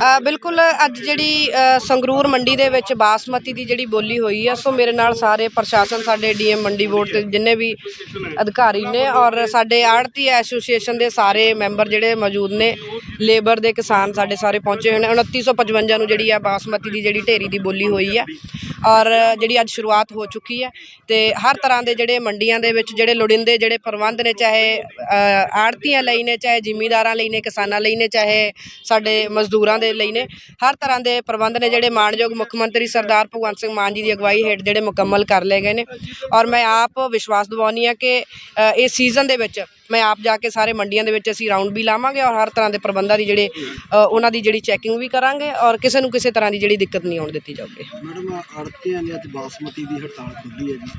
ਦਾ ਬਿਲਕੁਲ, ਅੱਜ ਜਿਹੜੀ ਸੰਗਰੂਰ ਮੰਡੀ ਦੇ ਵਿੱਚ ਬਾਸਮਤੀ ਦੀ ਜਿਹੜੀ ਬੋਲੀ ਹੋਈ ਆ, ਸੋ ਮੇਰੇ ਨਾਲ ਸਾਰੇ ਪ੍ਰਸ਼ਾਸਨ, ਸਾਡੇ ਡੀਐਮ ਮੰਡੀ ਬੋਰਡ ਤੇ ਜਿੰਨੇ ਵੀ ਅਧਿਕਾਰੀ ਨੇ ਔਰ ਸਾਡੇ ਆੜਤੀ ਐਸੋਸੀਏਸ਼ਨ ਦੇ ਸਾਰੇ ਮੈਂਬਰ ਜਿਹੜੇ ਮੌਜੂਦ ਨੇ ਲੇਬਰ ਦੇ ਕਿਸਾਨ ਸਾਡੇ ਸਾਰੇ ਪਹੁੰਚੇ ਹੋਏ ਨੇ। 2955 ਨੂੰ ਜਿਹੜੀ ਆ ਬਾਸਮਤੀ ਦੀ ਜਿਹੜੀ ਢੇਰੀ ਦੀ ਬੋਲੀ ਹੋਈ ਆ। ਔਰ ਜਿਹੜੀ ਅੱਜ ਸ਼ੁਰੂਆਤ ਹੋ ਚੁੱਕੀ ਹੈ ਤੇ ਹਰ ਤਰ੍ਹਾਂ ਦੇ ਜਿਹੜੇ ਮੰਡੀਆਂ ਦੇ ਵਿੱਚ ਜਿਹੜੇ ਲੋੜਿੰਦੇ ਜਿਹੜੇ ਪ੍ਰਬੰਧ ਨੇ, ਚਾਹੇ ਆੜਤੀਆਂ ਲਈ ਨੇ, ਚਾਹੇ ਜ਼ਿਮੀਂਦਾਰਾਂ ਲਈ ਨੇ, ਕਿਸਾਨਾਂ ਲਈ ਨੇ, ਚਾਹੇ ਸਾਡੇ ਮਜ਼ਦੂਰਾਂ ਦੇ ਲਈ ਨੇ, ਹਰ ਤਰ੍ਹਾਂ ਦੇ ਪ੍ਰਬੰਧ ਨੇ ਜਿਹੜੇ ਮਾਣਯੋਗ ਮੁੱਖ ਮੰਤਰੀ ਸਰਦਾਰ ਭਗਵੰਤ ਸਿੰਘ ਮਾਨ ਜੀ ਦੀ ਅਗਵਾਈ ਹੇਠ ਜਿਹੜੇ ਮੁਕੰਮਲ ਕਰ ਲਏ ਗਏ ਨੇ। ਔਰ ਮੈਂ ਆਪ ਵਿਸ਼ਵਾਸ ਦਿਵਾਉਂਦੀ ਹਾਂ ਕਿ ਇਸ ਸੀਜ਼ਨ ਦੇ ਵਿੱਚ ਮੈਂ ਆਪ ਜਾ ਕੇ ਸਾਰੇ ਮੰਡੀਆਂ ਦੇ ਵਿੱਚ ਅਸੀਂ ਰਾਉਂਡ ਵੀ ਲਾਵਾਂਗੇ ਔਰ ਹਰ ਤਰ੍ਹਾਂ ਦੇ ਪ੍ਰਬੰਧਾਂ ਦੀ ਜਿਹੜੇ ਉਹਨਾਂ ਦੀ ਜਿਹੜੀ ਚੈਕਿੰਗ ਵੀ ਕਰਾਂਗੇ ਔਰ ਕਿਸੇ ਨੂੰ ਕਿਸੇ ਤਰ੍ਹਾਂ ਦੀ ਜਿਹੜੀ ਦਿੱਕਤ ਨਹੀਂ ਆਉਣ ਦਿੱਤੀ ਜਾਊਗੀ। ਮੈਡਮ ਆੜਤੀਆਂ ਨੇ ਅੱਜ ਬਾਸਮਤੀ ਦੀ ਹੜਤਾਲ ਖੋਲ੍ਹੀ ਹੈ ਜੀ।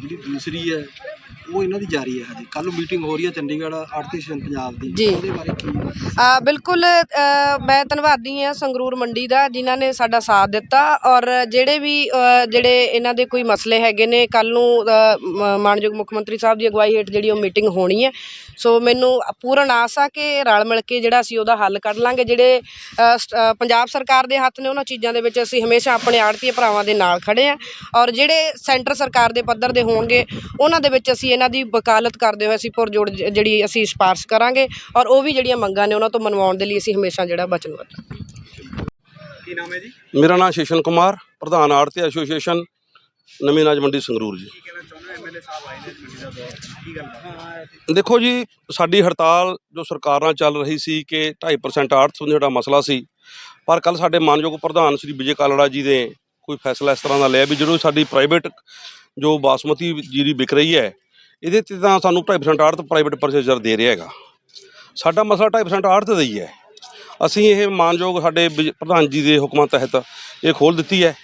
ਜਿਹੜੀ ਦੂਸਰੀ ਹੈ ਉਹ ਇਹਨਾਂ ਦੀ ਜਾਰੀ ਹੈ ਹਜੇ। ਕੱਲ ਮੀਟਿੰਗ ਹੋ ਰਹੀ ਹੈ ਚੰਡੀਗੜ੍ਹ ਸਟੇਸ਼ਨ ਪੰਜਾਬ ਦੀ। ਜੀ। ਉਹਦੇ ਬਾਰੇ ਕੀ ਆ ਬਿਲਕੁਲ ਅ, ਮੈਂ ਧੰਨਵਾਦੀ ਹਾਂ ਸੰਗਰੂਰ ਮੰਡੀ ਦਾ ਜਿਨ੍ਹਾਂ ਨੇ ਸਾਡਾ ਸਾਥ ਦਿੱਤਾ ਔਰ ਜਿਹੜੇ ਵੀ ਅ, ਜਿਹੜੇ ਇਹਨਾਂ ਦੇ ਕੋਈ ਮਸਲੇ ਹੈਗੇ ਨੇ ਕੱਲ ਨੂੰ ਅ, ਮ- ਮਾਣਯੋਗ ਮੁੱਖ ਮੰਤਰੀ ਸਾਹਿਬ ਦੀ ਅਗਵਾਈ ਹੇਠ ਜਿਹੜੀ ਉਹ ਮੀਟਿੰਗ ਹੋਣੀ ਹੈ। ਸੋ ਮੈਨੂੰ ਪੂਰਨ ਆਸ ਆ ਕਿ ਰਲ ਮਿਲ ਕੇ ਜਿਹੜਾ ਅਸੀਂ ਉਹਦਾ ਹੱਲ ਕੱਢ ਲਾਂਗੇ। ਜਿਹੜੇ ਅ, ਅ, ਪੰਜਾਬ ਸਰਕਾਰ ਦੇ ਹੱਥ ਨੇ ਉਹਨਾਂ ਚੀਜ਼ਾਂ ਦੇ ਵਿੱਚ ਅਸੀਂ ਹਮੇਸ਼ਾ ਆਪਣੇ ਆੜਤੀ ਭਰਾਵਾਂ ਦੇ ਨਾਲ ਖੜੇ ਆ ਔਰ ਜਿਹੜੇ ਸੈਂਟਰ ਸਰਕਾਰ ਦੇ ਪੱਧਰ ਦੇ ਹੋਣਗੇ ਉਹਨਾਂ ਦੇ ਵਿੱਚ ਅਸੀਂ ਇਹਨਾਂ ਦੀ ਵਕਾਲਤ ਕਰਦੇ ਹੋਏ ਅਸੀਂ ਪੁਰਜੋੜ ਜ- ਜਿਹੜੀ ਅਸੀਂ ਸਿਫਾਰਸ਼ ਕਰਾਂਗੇ ਔਰ ਉਹ ਵੀ ਜਿਹੜੀਆਂ ਮੰਗਾਂ ਨੇ ਉਹਨਾਂ ਤੋਂ ਮਨਵਾਉਣ ਦੇ ਲਈ ਅਸੀਂ ਹਮੇਸ਼ਾ ਜਿਹੜਾ ਵਚਨਬੱਧ ਹਾਂ। ਕੀ ਨਾਮ ਹੈ ਜੀ? ਮੇਰਾ ਨਾਮ ਸ਼ੇਸ਼ਨ ਕੁਮਾਰ ਪ੍ਰਧਾਨ ਆੜਤੀ ਐਸੋਸੀਏਸ਼ਨ ਨਵੀਂ ਅਨਾਜ ਮੰਡੀ ਸੰਗਰੂਰ ਜੀ। ਕੀ ਕਹਿਣਾ ਚਾਹੁੰਦੇ ਹੋ? ਐਮਐਲਏ ਸਾਹਿਬ ਆਏ ਨੇ ਮੰਡੀ ਦਾ ਦੌਰ। ਕੀ ਗੱਲ ਦੇਖੋ ਜੀ ਸਾਡੀ ਹੜਤਾਲ ਜੋ ਸਰਕਾਰ ਨਾਲ ਚੱਲ ਰਹੀ ਸੀ ਕਿ 2.5% ਆੜਤ ਸੰਬੰਧੀ ਸਾਡਾ ਮਸਲਾ ਸੀ ਪਰ ਕੱਲ ਸਾਡੇ ਮਾਨਯੋਗ ਪ੍ਰਧਾਨ ਸ੍ਰੀ ਵਿਜੇ ਕਾਲੜਾ ਜੀ ਨੇ ਕੋਈ ਫੈਸਲਾ ਇਸ ਤਰ੍ਹਾਂ ਦਾ ਲਿਆ ਵੀ ਜਦੋਂ ਸਾਡੀ ਪ੍ਰਾਈਵੇਟ ਜੋ ਬਾਸਮਤੀ ਜੀਰੀ ਵਿਕ ਰਹੀ ਹੈ ਇਹਦੇ ਤੇ ਤਾਂ ਸਾਨੂੰ 2.5% ਆੜਤ ਪ੍ਰਾਈਵੇਟ ਪਰਚੇਜ਼ਰ ਦੇ ਰਿਹਾ ਹੈਗਾ। ਸਾਡਾ ਮਸਲਾ 2.5% ਆੜਤ ਦਾ ਹੀ ਹੈ। ਅਸੀਂ ਇਹ ਮਾਨਯੋਗ ਸਾਡੇ ਵਿਜ- ਪ੍ਰਧਾਨ ਜੀ ਦੇ ਹੁਕਮਾਂ ਤਹਿਤ ਇਹ ਖੋਲ ਦਿੱਤੀ ਹੈ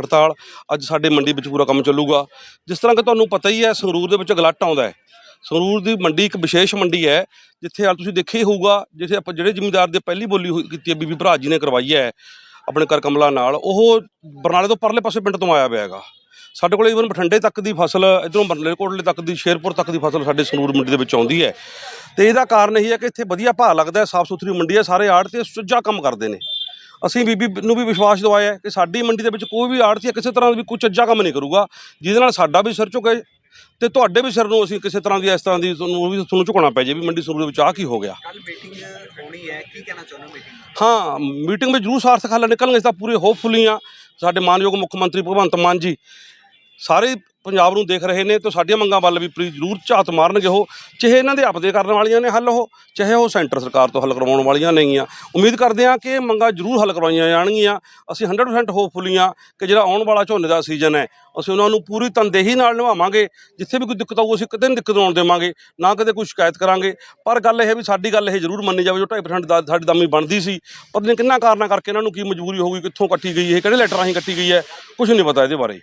ਹੜਤਾਲ। ਅੱਜ ਸਾਡੇ ਮੰਡੀ ਵਿੱਚ ਪੂਰਾ ਕੰਮ ਚੱਲੂਗਾ। ਜਿਸ ਤਰ੍ਹਾਂ ਕਿ ਤੁਹਾਨੂੰ ਪਤਾ ਹੀ ਹੈ, ਸੰਗਰੂਰ ਦੇ ਵਿੱਚ ਗਲੱਟ ਆਉਂਦਾ ਹੈ। ਸੰਗਰੂਰ ਦੀ ਮੰਡੀ ਇੱਕ ਵਿਸ਼ੇਸ਼ ਮੰਡੀ ਹੈ, ਜਿੱਥੇ ਹਾਲ ਤੁਸੀਂ ਦੇਖਿਆ ਹੀ ਹੋਊਗਾ, ਜਿੱਥੇ ਆਪਾਂ ਜਿਹੜੇ ਜ਼ਿਮੀਂਦਾਰ ਦੇ ਪਹਿਲੀ ਬੋਲੀ ਹੋਈ- ਕੀਤੀ ਹੈ, ਬੀਬੀ ਭਰਾ ਜੀ ਨੇ ਕਰਵਾਈ ਹੈ ਆਪਣੇ ਕਰ ਕਮਲਾ ਨਾਲ, ਉਹ ਬਰਨਾਲੇ ਤੋਂ ਪਰਲੇ ਪਾਸੇ ਪਿੰਡ ਤੋਂ ਆਇਆ ਹੋਇਆ ਹੈਗਾ। ਸਾਡੇ ਕੋਲ ਈਵਨ ਬਠਿੰਡੇ ਤੱਕ ਦੀ ਫਸਲ ਇਧਰੋਂ ਬਰਨਾਲੇ ਕੋਟਲੇ ਤੱਕ ਦੀ ਸ਼ੇਰਪੁਰ ਤੱਕ ਦੀ ਫਸਲ ਸਾਡੇ ਸੰਗਰੂਰ ਮੰਡੀ ਦੇ ਵਿੱਚ ਆਉਂਦੀ ਹੈ। ਤੇ ਇਹਦਾ ਕਾਰਨ ਇਹ ਹੈ ਕਿ ਇੱਥੇ ਵਧੀਆ ਭਾਅ ਲੱਗਦਾ ਹੈ ਸਾਫ਼ ਸੁਥਰੀ ਮੰਡੀ ਹੈ ਸਾਰੇ ਆੜ੍ਹਤੀ ਸੁੱਜਾ ਕੰਮ ਕਰਦੇ ਨੇ। ਅਸੀਂ ਬੀਬੀ ਨੂੰ ਵੀ ਵਿਸ਼ਵਾਸ ਦਿਵਾਇਆ ਕਿ ਸਾਡੀ ਮੰਡੀ ਦੇ ਵਿੱਚ ਕੋਈ ਵੀ ਆੜ੍ਹਤੀ ਕਿਸੇ ਤਰ੍ਹਾਂ ਦਾ ਵੀ ਕੋਈ ਚੱਜਾ ਕੰਮ ਨਹੀਂ ਕਰੂਗਾ ਜਿਹਦੇ ਨਾਲ ਸਾਡਾ ਵੀ ਸਿਰ ਝੁਕੇ ਤੇ ਤੁਹਾਡੇ ਵੀ ਸਿਰ ਨੂੰ ਅਸੀਂ ਕਿਸੇ ਤਰ੍ਹਾਂ ਦੀ ਇਸ ਤਰ੍ਹਾਂ ਦੀ ਤੁਹਾਨੂੰ ਉਹ ਵੀ ਤੁਹਾਨੂੰ ਝੁਕਾਉਣਾ ਪੈ ਜੇ ਵੀ ਮੰਡੀ ਸੰਗਰੂਰ ਦੇ ਵਿੱਚ ਆਹ ਕੀ ਹੋ ਗਿਆ। ਕੱਲ ਮੀਟਿੰਗ ਹੋਣੀ ਹੈ ਕੀ ਕਹਿਣਾ ਚਾਹੁੰਦੇ ਹੋ ਮੀਟਿੰਗ ਹਾਂ ਮੀਟਿੰਗ ਵਿੱਚ ਜ਼ਰੂਰ ਸਾਰਥਕ ਹੱਲ ਨਿਕਲਣਗੇ ਇਸ ਦਾ ਪੂਰੇ ਹੋਪਫੁਲੀ ਆ ਸਾਡੇ ਮਾਨਯੋਗ ਮੁੱਖ ਮੰਤਰੀ ਭਗਵੰਤ ਮਾਨ ਜੀ ਸਾਰੇ ਪੰਜਾਬ ਨੂੰ ਦੇਖ ਰਹੇ ਨੇ, ਤਾਂ ਸਾਡੀਆਂ ਮੰਗਾਂ ਵੱਲ ਵੀ ਪੂਰੀ ਜ਼ਰੂਰ ਝਾਤ ਮਾਰਨਗੇ ਉਹ। ਚਾਹੇ ਇਹਨਾਂ ਦੇ ਆਪਦੇ ਕਰਨ ਵਾਲੀਆਂ ਨੇ ਹੱਲ ਉਹ, ਚਾਹੇ ਉਹ ਸੈਂਟਰ ਸਰਕਾਰ ਤੋਂ ਹੱਲ ਕਰਵਾਉਣ ਵਾਲੀਆਂ ਨੇਗੀਆਂ। ਉਮੀਦ ਕਰਦੇ ਹਾਂ ਕਿ ਇਹ ਮੰਗਾਂ ਜ਼ਰੂਰ ਹੱਲ ਕਰਵਾਈਆਂ ਜਾਣਗੀਆਂ। ਅਸੀਂ 100% ਹੋਪਫੁਲੀ ਹਾਂ ਕਿ ਜਿਹੜਾ ਆਉਣ ਵਾਲਾ ਝੋਨੇ ਦਾ ਸੀਜ਼ਨ ਹੈ, ਅਸੀਂ ਉਹਨਾਂ ਨੂੰ ਪੂਰੀ ਤਨਦੇਹੀ ਨਾਲ ਨਿਭਾਵਾਂਗੇ। ਜਿੱਥੇ ਵੀ ਕੋਈ ਦਿੱਕਤ ਆਊ, ਅਸੀਂ ਕਦੇ ਨਹੀਂ ਦਿੱਕਤ ਆਉਣ ਦੇਵਾਂਗੇ, ਨਾ ਕਦੇ ਕੋਈ ਸ਼ਿਕਾਇਤ ਕਰਾਂਗੇ। ਪਰ ਗੱਲ ਇਹ ਵੀ ਸਾਡੀ ਗੱਲ ਇਹ ਜ਼ਰੂਰ ਮੰਨੀ ਜਾਵੇ, ਜੋ 2.5% ਦਾ ਸਾਡੀ ਦਾਮੀ ਬਣਦੀ ਸੀ। ਪਤਾ ਨਹੀਂ ਕਿੰਨਾ ਕਾਰਨਾਂ ਕਰਕੇ ਇਹਨਾਂ ਨੂੰ ਕੀ ਮਜਬੂਰੀ ਹੋ ਗਈ, ਕਿੱਥੋਂ ਕੱਟੀ ਗਈ, ਇਹ ਕਿਹੜੇ ਲੈਟਰ ਰਾਹੀਂ ਕੱਟੀ ਗਈ ਹੈ ਕੁਝ ਨਹੀਂ ਪਤਾ ਇਹਦੇ ਬਾਰੇ।